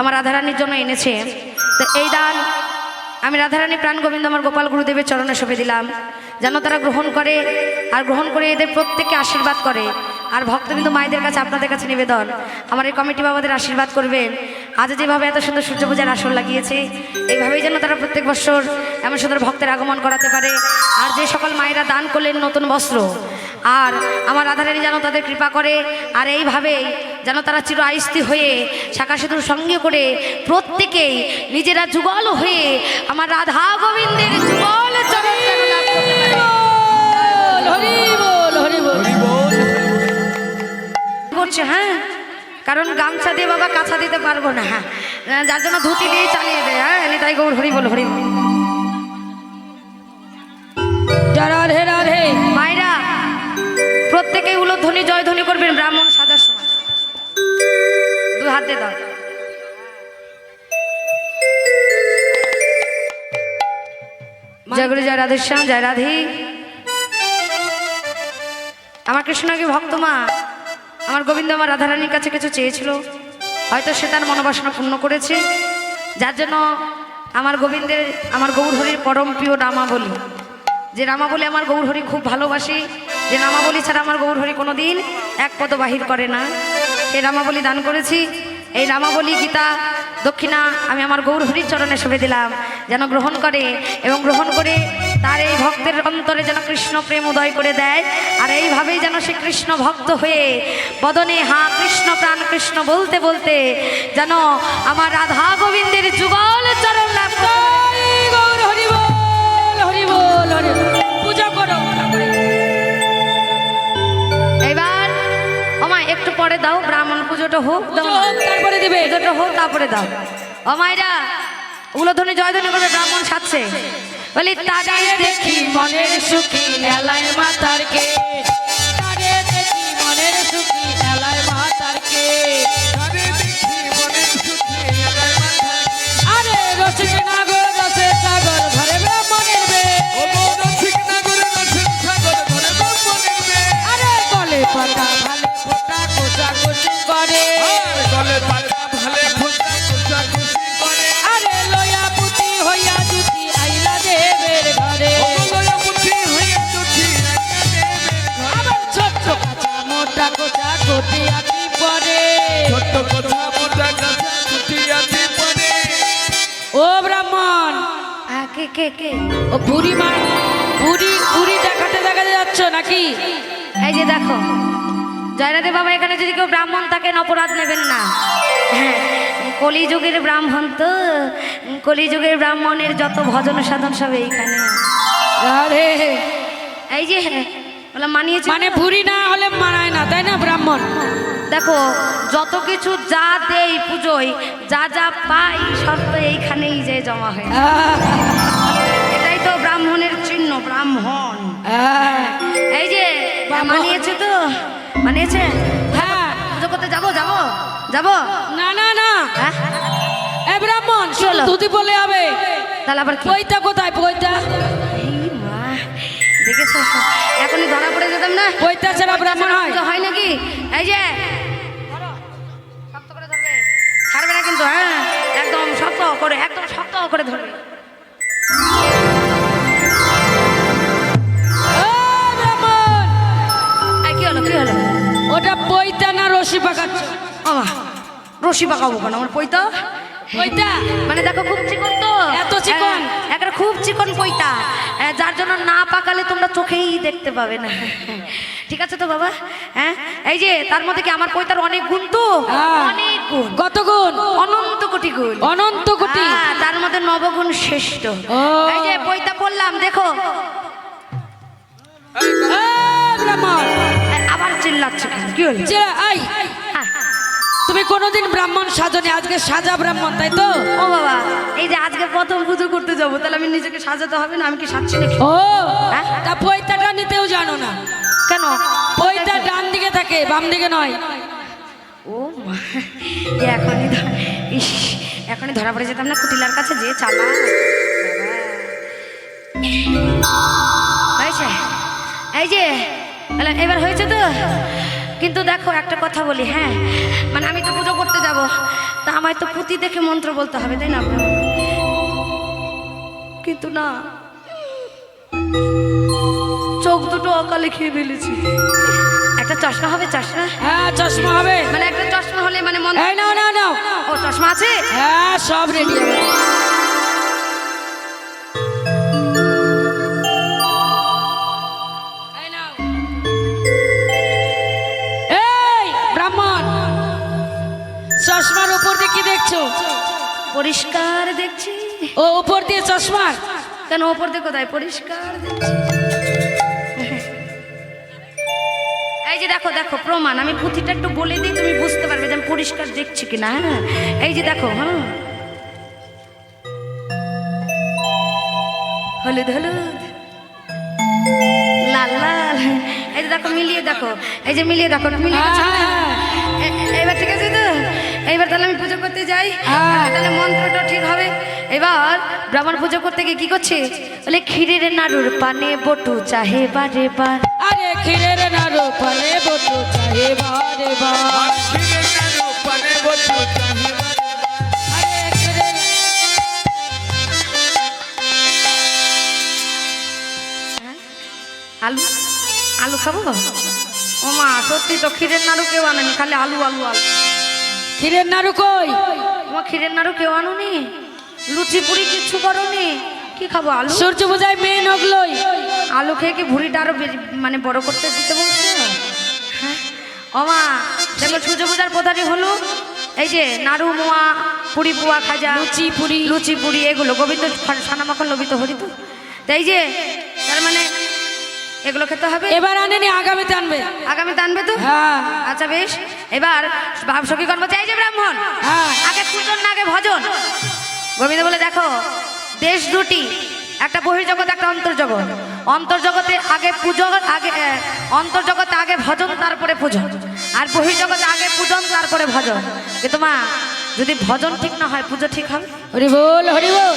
আমার রাধারানীর জন্য এনেছে। তো এই দান আমি রাধারানী প্রাণ গোবিন্দ আমার গোপাল গুরুদেবের চরণে সঁপে দিলাম। যেন তারা গ্রহণ করে আর গ্রহণ করে এদের প্রত্যেককে আশীর্বাদ করে। আর ভক্তবিন্দু মায়েদের কাছে আপনাদের কাছে নিবেদন। আমার এই কমিটি বাবাদের আশীর্বাদ করবেন। আজ যেভাবে এত সুন্দর সূর্য পূজার আসর লাগিয়েছে, এইভাবেই যেন তারা প্রত্যেক বছর এমন সুন্দর ভক্তের আগমন করাতে পারে। আর যে সকল মায়েরা দান করলেন নতুন বস্ত্র আর আমার রাধারানী যেন তাদের কৃপা করে আর এইভাবেই যেন তারা চির আইস্তি হয়ে শাখা সেতুর সঙ্গে করে প্রত্যেকেই নিজেরা যুগল হয়ে আমার রাধা গোবিন্দের যুগল করছে হ্যাঁ? কারণ গামছা দিয়ে বাবা কাছা দিতে পারব না হ্যাঁ? যার জন্য ধুতি দিয়ে চালিয়ে দেয় হ্যাঁ? নিতাই গৌর হরি বল হরি বল। রাধে রাধে প্রত্যেকেই জয় ধ্বনি করবেন ব্রাহ্মণ সাজার সময় দু হাত দাও। জয় গুরু, জয় রাধেশ্যাম জয় রাধে। আমার কৃষ্ণকে ভক্ত মা, আমার গোবিন্দ আমার রাধারানীর কাছে কিছু চেয়েছিল। হয়তো সে তার মনোবাসনা পূর্ণ করেছে। যার জন্য আমার গোবিন্দের, আমার গৌরহরির পরম প্রিয় নামাবলী যে রামাবলী আমার গৌরহরি খুব ভালোবাসি যে রামাবলী ছাড়া আমার গৌরহরি কোনো দিন এক পদ বাহির করে না সেই রামাবলী দান করেছি এই রামাবলী গীতা দক্ষিণা আমি আমার গৌরহরির চরণে শোভে দিলাম যেন গ্রহণ করে এবং গ্রহণ করে তার এই ভক্তের অন্তরে যেন কৃষ্ণ প্রেম উদয় করে দেয় আর এইভাবেই যেন সে কৃষ্ণ ভক্ত হয়ে বদনে, হা, কৃষ্ণ প্রাণ, কৃষ্ণ বলতে বলতে যেন আমার রাধা গোবিন্দের যুগল চরণ লাভ। হরি গৌর হরি বল হরি বল হরি বল। একটু পরে দাও ব্রাহ্মণ পুজোটা হোক তারপরে দিবে। পুজোটা হোক তারপরে দাও। ও মাইরা জয় ধনে করবে ব্রাহ্মণ সাজছে। বলি তাদের দেখি মনের সুখী নেলাই মাতার কে। কে কে? কে ও বুড়ি মা বুড়ি বুড়ি দেখাতে দেখাতে যাচ্ছ নাকি? এই যে দেখো জয়রাধে বাবা এখানে যদি কেউ ব্রাহ্মণ থাকেন অপরাধ নেবেন না। হ্যাঁ, কলিযুগের ব্রাহ্মণ তো কলিযুগের ব্রাহ্মণের যত ভজন সাধন সব এইখানে। আরে এই যে বলে মানিয়েছে? মানে বুড়ি না হলে মানায় না তাই না ব্রাহ্মণ? দেখো যত কিছু যা দেই পুজোয় যা যা পাই সব তো এইখানেই যে জমা হয় ব্রাহ্মণের চিহ্ন ব্রাহ্মণ। আহ, এই যে মানিয়েছে তো? মানিয়েছে? হ্যাঁ। পুজো করতে যাব যাব? যাব? না না না। হ্যাঁ? এ ব্রাহ্মণ হলো? ধুতি বলে হবে। তাহলে আবার পৈতা কোথায় পৈতা? মা দেখেছ? এখনই ধরা পড়ে যেতাম না? পৈতা ছাড়া ব্রাহ্মণ হয়। হয় নাকি? এই যে শক্ত করে ধরবে। ছাড়বে না কিন্তু হ্যাঁ। একদম শক্ত করে একদম শক্ত করে ধরবে। পৈতা না রশি পাকাচ্ছ? রশি পাকাবো কেন? আমার পৈতা? পৈতা? মানে দেখো খুব চিকন তো। এত চিকন? হ্যাঁ, একটা খুব চিকন পৈতা। হ্যাঁ, যার জন্য না পাকালে তোমরা চোখেই দেখতে পাবে না। ঠিক আছে তো বাবা? হ্যাঁ এই যে তার মধ্যে কি আমার পৈতার অনেক গুণ তো? হ্যাঁ। অনেক গুণ। কত গুণ? অনন্ত কোটি গুণ। অনন্ত কোটি। তার মধ্যে নবগুণ শ্রেষ্ঠ। এই যে পৈতা পড়লাম দেখো। ব্রাহ্মণ। চিল্লাচ্ছে কি হলো? যে আই। তুমি কোনোদিন ব্রাহ্মণ সাজনি আজকে সাজা ব্রাহ্মণ তাই তো? ও বাবা এই যে আজকে প্রথম পুজো করতে যাব তাহলে আমি নিজেকে সাজাতে হবে না আমি কি সাজছি নাকি? ও হ্যাঁ? তা পৈতাটা নিতেও জানো না। কেন? পৈতা ডান দিকে থাকে বাম দিকে নয়। ও মা এখনই ইস এখনই ধরা পড়ে যেতাম না কুটিলার কাছে যে চালা। হয়েছে এই যে এবার হয়েছে তো? কিন্তু দেখো একটা কথা বলি হ্যাঁ? মানে আমি তো পুজো করতে যাব তা আমায় তো পুঁতি দেখে মন্ত্র বলতে হবে তাই না? কিন্তু না চোখ দুটো অকালে খেয়ে ফেলেছি। একটা চশমা হবে চশমা? হ্যাঁ চশমা হবে। মানে একটা চশমা হলে মানে মন্ত্র এই নাও নাও নাও। ও চশমা আছে? হ্যাঁ সব রেডি হবে চশমার উপর দিয়ে কি দেখছ? পরিষ্কার দেখছি। ও উপর দিয়ে চশমার? কেন ওপর দিয়ে কোথায়? পরিষ্কার দেখছি। এই যে দেখো দেখো প্রমাণ। আমি পুঁথিটা একটু বলে দিই তুমি বুঝতে পারবে যে আমি পরিষ্কার দেখছি কিনা হ্যাঁ? এই যে দেখো হ্যাঁ হলুদ হলুদ। লাল লাল। এই যে দেখো মিলিয়ে দেখো। এই যে মিলিয়ে দেখো মিলিয়ে এইবার তাহলে আমি পুজো করতে যাই। হ্যাঁ। তাহলে মন্ত্রটা ঠিক হবে। এবার ব্রাহ্মণ পুজো করতে গিয়ে কি করছে? বলে ক্ষীরের নাড়ুর পানে বটু চাহে বারে বার আরে ক্ষীরের নাড়ু পানে বটু চাহে বারে বার আলু আলু খাব? ও মা সত্যি তো ক্ষীরের নাড়ু কেউ আনেনি খালি আলু আলু আলু। ক্ষীরের নাড়ু কই? তোমার ক্ষীরের নাড়ু কেউ আনুনি? লুচি পুরি কিচ্ছু করনি? কি খাব আলু? সূর্য পূজায় মেয়ে নগলই। আলু খেয়ে কি ভুড়িটা আরও মানে বড় করতে দিতে বলছো? হ্যাঁ? ও মা দেখো সূর্য পূজার প্রধানই হলো এই যে নাড়ু মোয়া পুরি পোয়া খাজা লুচি পুরি। লুচি পুরি এগুলো গোবিন্দ সানা মাখন লবিত হরিত। তাই যে তার মানে এগুলো খেতে হবে? এবার আনেনি আগামীতে আনবে। আগামীতে আনবে তো? হ্যাঁ। আচ্ছা বেশ। এবার ভাবসখী কর্ম চাই যে ব্রাহ্মণ হ্যাঁ। আগে পূজন না আগে ভজন। গোবিন্দ বলে দেখো দেশ দুটি একটা বহির্জগৎ একটা অন্তর্জগৎ। অন্তর্জগতে আগে পুজো আগে অন্তর্জগতে আগে ভজন তারপরে পূজন আর বহির্জগতে আগে পূজন তারপরে ভজন। কিন্তু মা যদি ভজন ঠিক না হয় পুজো ঠিক হবে? হরি বল হরি বল।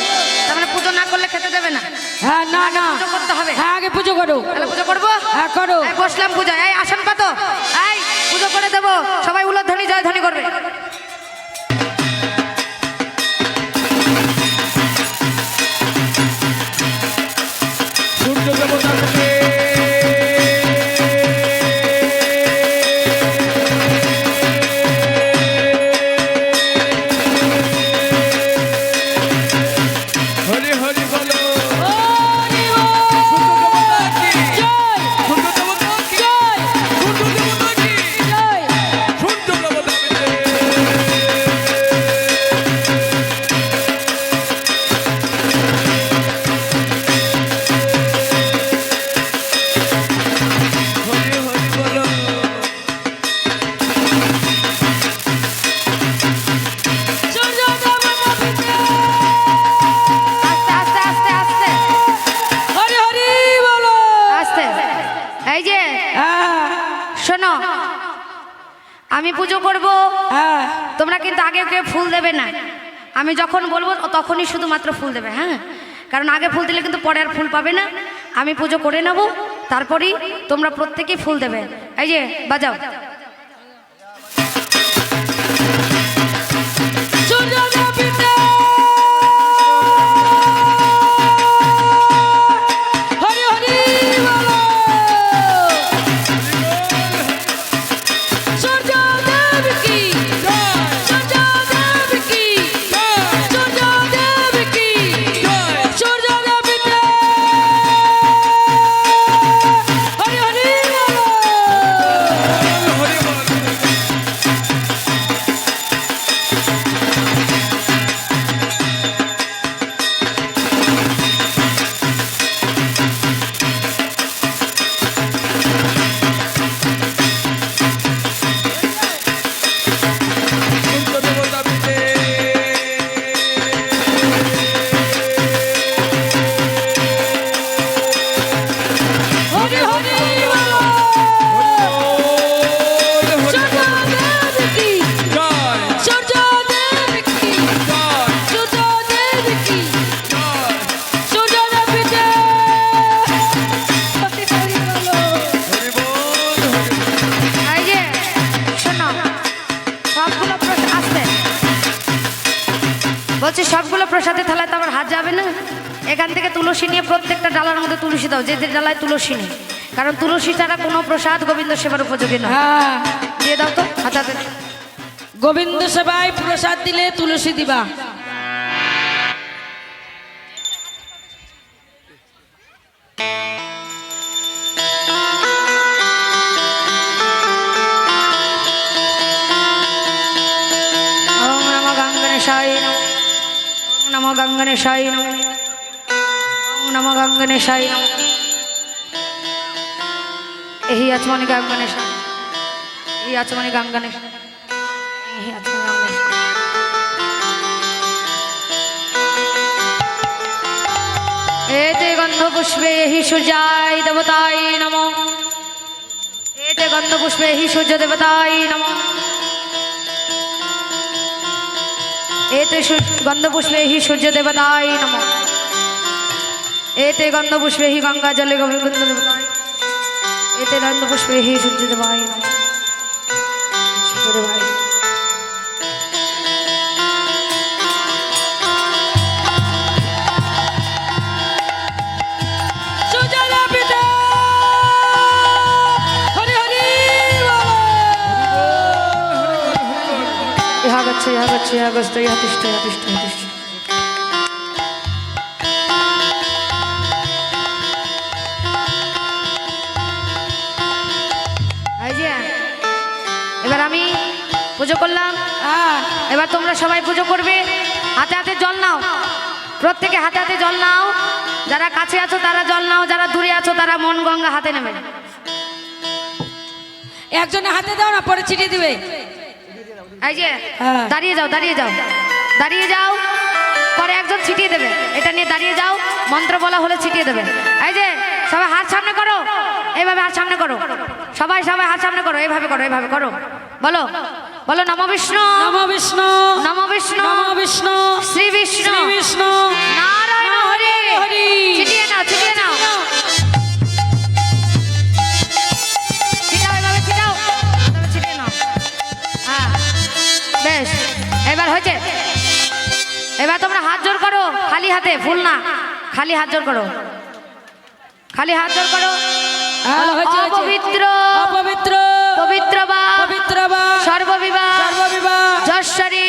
মানে পুজো না করলে খেতে দেবে না। হ্যাঁ না না। পুজো করতে হবে। হ্যাঁ আগে পুজো করো। তাহলে পুজো করব? হ্যাঁ করো। বসলাম পূজা এই আসন কত? এই পুজো করে দেবো। সবাই উলোধ্বনি জয় ধ্বনি করবে। আমি পুজো করব? হ্যাঁ। তোমরা কিন্তু আগে কেউ ফুল দেবে না। আমি যখন বলব তখনই শুধুমাত্র ফুল দেবে হ্যাঁ? কারণ আগে ফুল দিলে কিন্তু পরে আর ফুল পাবে না। আমি পুজো করে নেব তারপরেই তোমরা প্রত্যেকেই ফুল দেবে। এই যে বাজাও। দাও যে যে ডালায় তুলসী নেই। কারণ তুলসী ছাড়া কোনো প্রসাদ গোবিন্দ সেবার উপযোগী নয়। হ্যাঁ। দিয়ে দাও তো হাতে হাতে গোবিন্দ সেবায় প্রসাদ দিলে তুলসী দিবা। নমো গঙ্গনেশায় নমঃ। নমো গঙ্গনেশায় নমঃ। নমো গঙ্গনেশায় নমঃ। এই আচমনি গঙ্গনেশায় এই আচমনি গঙ্গনেশায় এই এতে গন্ধপুষ্পে হি সূর্যায় দেবতায় নম। এতে গন্ধপুষ্পে হি সূর্য দেবতায় নম। এতে গন্ধপুষ্পে হি সূর্য দেবতায় নম। এতে গন্ধপুষ্পে হি গঙ্গা জলে গোবিন্দ এতে গন্ধপুষ্পে হি সূর্য দেবায় নম সূর্য দেবায় নমঃ। সুজলা পিতা হরি হরি ইহা গচ্ছ ইহা গচ্ছ ইহা গস্ত ইহা তিষ্ঠ ইহা তিষ্ঠ ইহা তিষ্ঠ আমি পুজো করলাম। হ্যাঁ। এবার তোমরা সবাই পুজো করবে। হাতে হাতে জল নাও। প্রত্যেকে হাতে হাতে জল নাও। যারা কাছে আছো তারা জল নাও যারা দূরে আছো তারা মন গঙ্গা হাতে নেবে। একজনের হাতে দাও না পরে ছিটিয়ে দিবে। এই যে হ্যাঁ। দাঁড়িয়ে যাও দাঁড়িয়ে যাও। দাঁড়িয়ে যাও পরে একজন ছিটিয়ে দেবে। এটা নিয়ে দাঁড়িয়ে যাও মন্ত্র বলা হলে ছিটিয়ে দেবে। এই যে সবাই হাত সামনে করো। এইভাবে হাত সামনে করো। সবাই সবাই হাত সামনে করো। এইভাবে করো এইভাবে করো। বলো বলো নম বিষ্ণু। নম বিষ্ণু। নম বিষ্ণু। নম বিষ্ণু। শ্রী বিষ্ণু। বিষ্ণু। নারায়ণ হরি। হরি। ছিটিয়ে নাও ছিটিয়ে নাও। হ্যাঁ। বেশ। এবার হয়েছে। এবার তোমরা হাত জোর করো খালি হাতে ফুল না। খালি হাত জোর করো। খালি হাত জোর করো। হ্যাঁ। অপবিত্র। অপবিত্র। পবিত্র বা পবিত্র বা সর্ববিবাহ সর্ববিবাহ যশ্বরী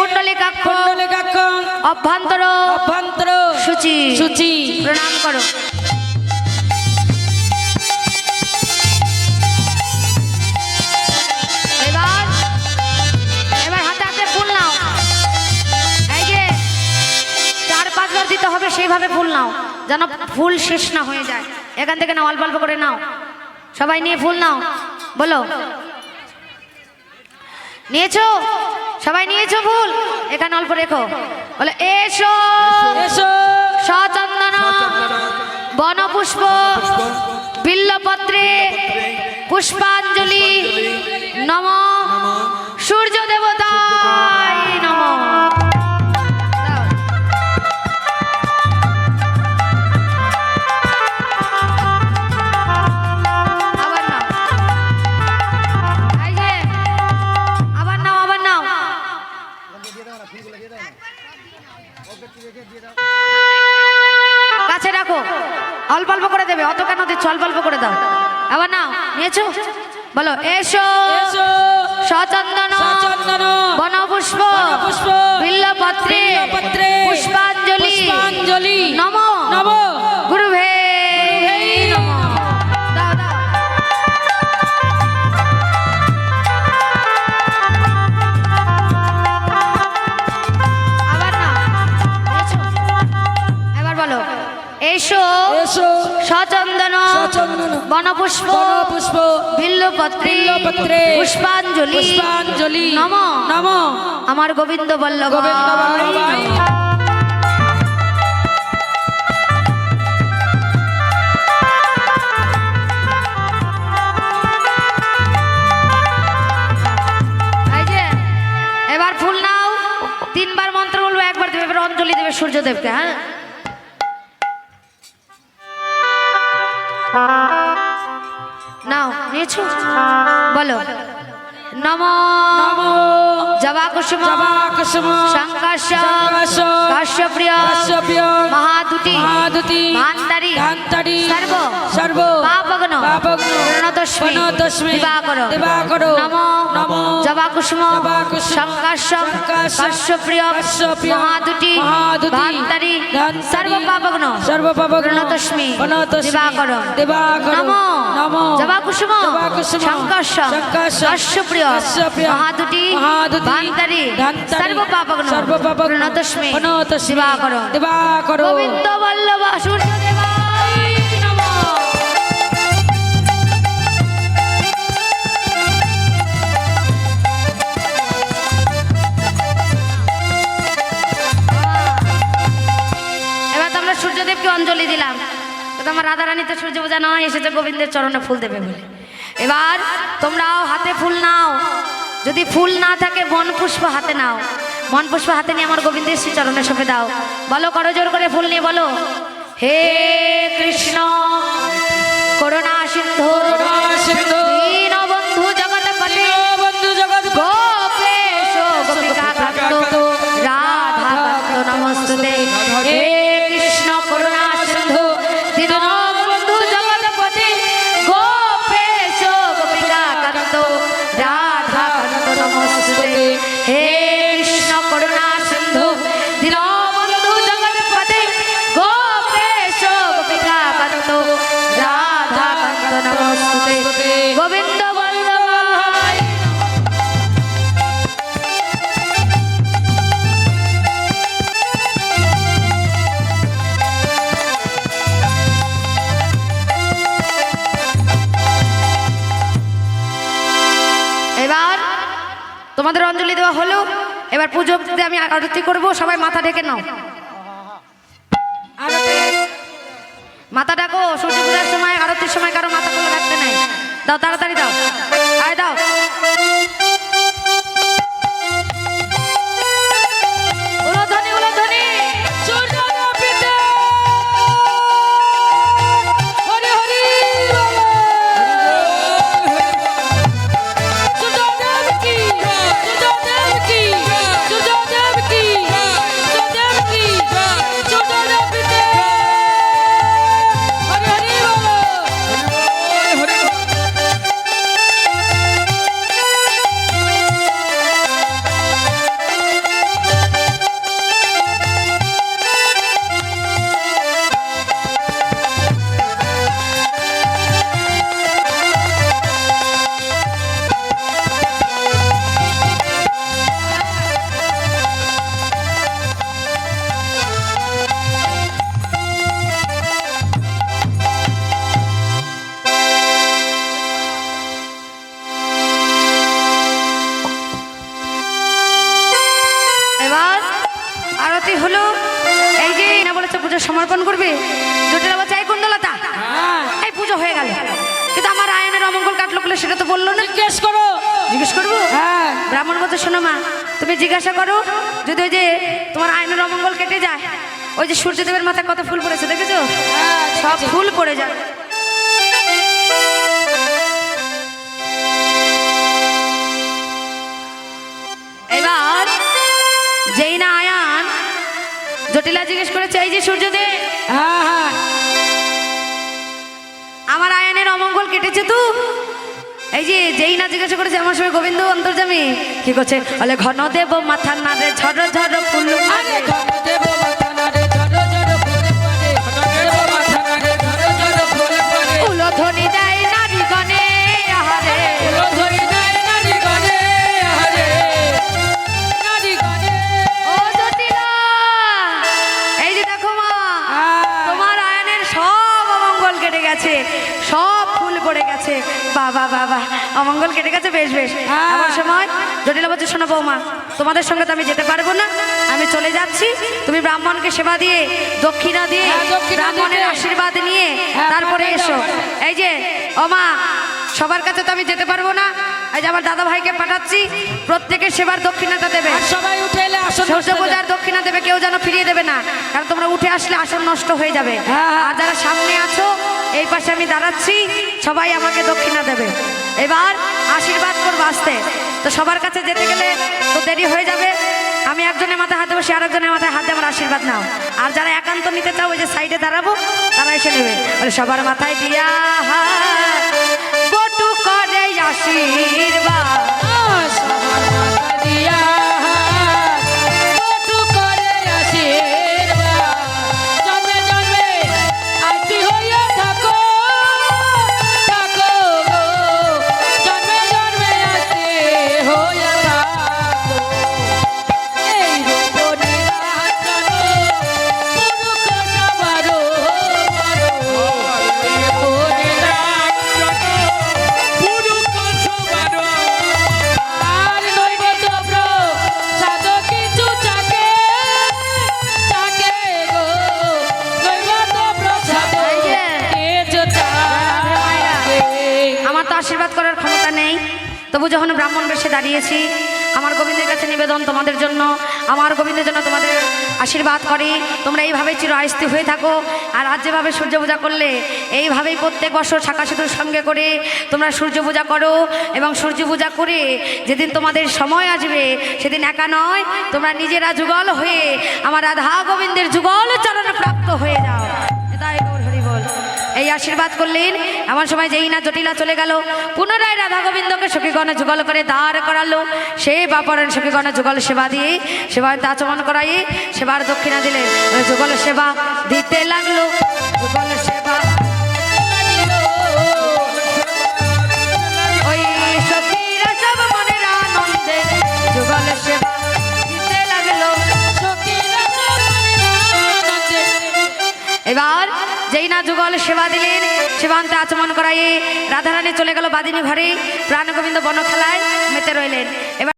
কুণ্ডলিকাক্ষ কুণ্ডলিকাক্ষ অভ্যন্তর অভ্যন্তর সূচি সূচি। প্রণাম করো। দিতে হবে সেইভাবে ফুল নাও যেন ফুল শেষ না হয়ে যায়। এখান থেকে নাও অল্প অল্প করে নাও। সবাই নিয়ে ফুল নাও। বলো। নিয়েছো? সবাই নিয়েছো ফুল এখানে অল্প রেখো। বলো এসো। এসো। সচন্দন বনপুষ্প বিল্লপত্রে পুষ্পাঞ্জলি নম। সূর্য দেবতায়। কাছে রাখো। অল্প অল্প করে দেবে। অত কেন দিচ্ছ? অল্প অল্প করে দাও। আবার নাও নিয়েছো? বলো এসো। সচন্দন বনপুষ্প পুষ্প বিল্লপত্রে বিল্লপত্রে পুষ্পাঞ্জলি পুষ্পাঞ্জলি নম। নম। বনপুষ্প বনপুষ্প বিল্লপত্রে বিল্লপত্রে পুষ্পাঞ্জলি পুষ্পাঞ্জলি নম। নম। আমার গোবিন্দ বল্লভ গোবিন্দ বল্লভাই। এবার ফুল নাও। তিনবার মন্ত্র বলব একবার দেবে এবার অঞ্জলি দেবে সূর্যদেবকে হ্যাঁ? নাও নিয়েছো? বলো। নমো। নমো। জবা কুসুম জবা কুসুম সংকর্ষ কাশ্যপ্রিয়। কাশ্যপ্রিয়। মহাদুতি। মহাদুতি। ভান্তারি সর্ব। সর্ব। পাপগ্ন। নম। নম। জবা কুসুম। কাশ্যপ্রিয় ভান্তারি নম। নম। জবা কুসুম। কাশ্যপ্রিয় ভান্তারি প্রণতস্মি প্রণতস্মি দিবাকর দিবাকর গোবিন্দ বল্লভ। সূর্যদেবায় সূর্যদেবকে অঞ্জলি দিলাম। তো আমার রাধারানী তো সূর্য পূজা নয়, এসেছে গোবিন্দের চরণে ফুল দেবে বলে। এবার তোমরাও হাতে ফুল নাও। যদি ফুল না থাকে, বন পুষ্প হাতে নাও। মন পুষ্প হাতে নিয়ে আমার গোবিন্দের শ্রী চরণে সঁপে দাও। বলো, করো জোর করে ফুল নিয়ে বলো। হে কৃষ্ণ, করোনা সিদ্ধ তোমাদের অঞ্জলি দেওয়া হলো, এবার পুজো আমি আরতি করব, সবাই মাথা ঢেকে নাও। মাথা ডাকো সূর্য পূজার সময়, আরতির সময় কারও মাথা খুলে রাখতে নাই। দাও, তাড়াতাড়ি দাও। আয়, দাও। পড়ে যাবে। এবার যেই না আয়ান জটিলা জিজ্ঞেস করেছে এই যে সূর্যদেব হ্যাঁ হ্যাঁ। আমার আয়নের অমঙ্গল কেটেছে তো? এই যে যেই না জিজ্ঞাসা করেছে আমার সঙ্গে গোবিন্দ অন্তর্জামী কি করছে? বলে ঘন দেব মাথা না রে ঝড় ঝড় ফুল আরে ঘনদেব গেছে বাবা বাবা অমঙ্গল কেটে গেছে বেশ বেশ। হ্যাঁ। এমন সময়। জটিল বলছে শোনো বৌমা তোমাদের সঙ্গে তো আমি যেতে পারব না। আমি চলে যাচ্ছি। তুমি ব্রাহ্মণকে সেবা দিয়ে দক্ষিণা দিয়ে হ্যাঁ, ব্রাহ্মণের আশীর্বাদ নিয়ে হ্যাঁ, তারপরে এসো। এই যে ও মা সবার কাছে তো আমি যেতে পারব না। এই যে আমার দাদা ভাইকে পাঠাচ্ছি। প্রত্যেকের সেবার দক্ষিণাটা দেবে। সবাই উঠে এলে আসন। পূজার দক্ষিণা দেবে কেউ যেন ফিরিয়ে দেবে না। কারণ তোমরা উঠে আসলে আসন নষ্ট হয়ে যাবে। আর যারা সামনে আছো এই পাশে আমি দাঁড়াচ্ছি, সবাই আমাকে দক্ষিণা দেবে। এবার আশীর্বাদ করব আসতে। তো সবার কাছে যেতে গেলে তো দেরি হয়ে যাবে। আমি একজনের মাথায় হাত দেবো সে আরেকজনের মাথায় হাত আমার আশীর্বাদ নাও। আর যারা একান্ত নিতে চাও, ওই যে সাইডে দাঁড়াবো, তারা এসে নেবে। সবার মাথায় দিয়া বটু করে আশীর্বাদ। তবু যখন ব্রাহ্মণ বেশে দাঁড়িয়েছি, আমার গোবিন্দের কাছে নিবেদন তোমাদের জন্য, আমার গোবিন্দের জন্য তোমাদের আশীর্বাদ করি। তোমরা এইভাবে চির আয়স্তি হয়ে থাকো, আর আজ যেভাবে সূর্য পূজা করলে, এইভাবেই প্রত্যেক বছর শাখা সেতুর সঙ্গে করে তোমরা সূর্য পূজা করো। এবং সূর্য পূজা করে যেদিন তোমাদের সময় আসবে, সেদিন একা নয়, তোমরা নিজেরা যুগল হয়ে আমার রাধা গোবিন্দের যুগল চরণে প্রাপ্ত হয়ে যাও। এই আশীর্বাদ করলেন। এমন সময় যেই না জটিলা চলে গেল, পুনরায় রাধা গোবিন্দকে সখীগণে যুগল করে দাঁড় করালো। সে বাপরেন সখীগণে যুগল সেবা দিয়ে সেবায় আচমন করাই সেবার দক্ষিণা দিলেন। যুগল সেবা দিতে লাগল। যুগল সেবা এবার যেই না যুগল সেবা দিলেন, সেবান্তে আচমন করাইয়ে রাধারানী চলে গেল বাদিনী ঘরে। প্রাণগোবিন্দ বন খেলায় মেতে রইলেন। এবার